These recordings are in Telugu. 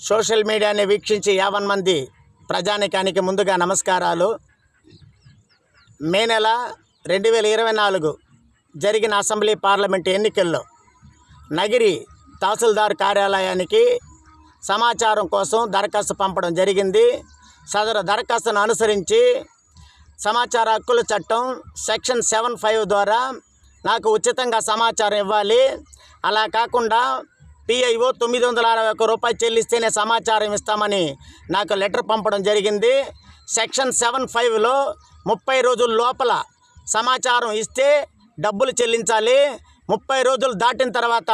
సోషల్ మీడియాని వీక్షించి యావన్ మంది ప్రజానికానికి ముందుగా నమస్కారాలు. మే నెల రెండు వేల ఇరవై నాలుగు జరిగిన అసెంబ్లీ పార్లమెంట్ ఎన్నికల్లో నగిరి తహసీల్దార్ కార్యాలయానికి సమాచారం కోసం దరఖాస్తు పంపడం జరిగింది. సదరు దరఖాస్తును అనుసరించి సమాచార హక్కుల చట్టం సెక్షన్ సెవెన్ ఫైవ్ ద్వారా నాకు ఉచితంగా సమాచారం ఇవ్వాలి. అలా కాకుండా పిఐఓ తొమ్మిది వందల అరవై ఒక్క రూపాయలు చెల్లిస్తేనే సమాచారం ఇస్తామని నాకు లెటర్ పంపడం జరిగింది. సెక్షన్ సెవెన్ ఫైవ్లో ముప్పై రోజుల లోపల సమాచారం ఇస్తే డబ్బులు చెల్లించాలి. ముప్పై రోజులు దాటిన తర్వాత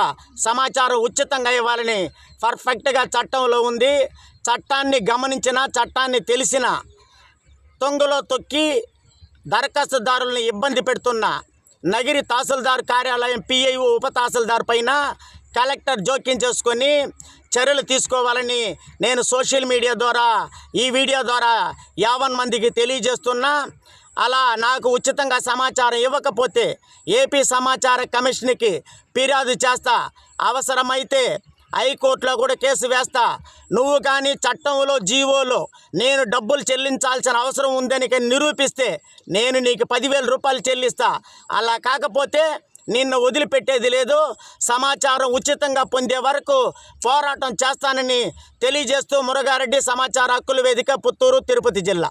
సమాచారం ఉచితంగా ఇవ్వాలని పర్ఫెక్ట్గా చట్టంలో ఉంది. చట్టాన్ని గమనించిన చట్టాన్ని తెలిసిన తొంగలో తొక్కి దరఖాస్తుదారులను ఇబ్బంది పెడుతున్న నగిరి తహసీల్దార్ కార్యాలయం పిఐఓ ఉప తహసీల్దార్ పైన కలెక్టర్ జోక్యం చేసుకొని చర్యలు తీసుకోవాలని నేను సోషల్ మీడియా ద్వారా ఈ వీడియో ద్వారా యావన్ మందికి తెలియజేస్తున్నా. అలా నాకు ఉచితంగా సమాచారం ఇవ్వకపోతే ఏపీ సమాచార కమిషన్కి ఫిర్యాదు చేస్తా. అవసరమైతే హైకోర్టులో కూడా కేసు వేస్తా. నువ్వు కానీ చట్టంలో జీవోలో నేను డబ్బులు చెల్లించాల్సిన అవసరం ఉందని నిరూపిస్తే నేను నీకు పదివేల రూపాయలు చెల్లిస్తా. అలా కాకపోతే నిన్ను వదిలిపెట్టేది లేదు. సమాచారం ఉచితంగా పొందే వరకు పోరాటం చేస్తానని తెలియజేస్తూ మురగారెడ్డి సమాచార హక్కుల వేదిక పుత్తూరు తిరుపతి జిల్లా.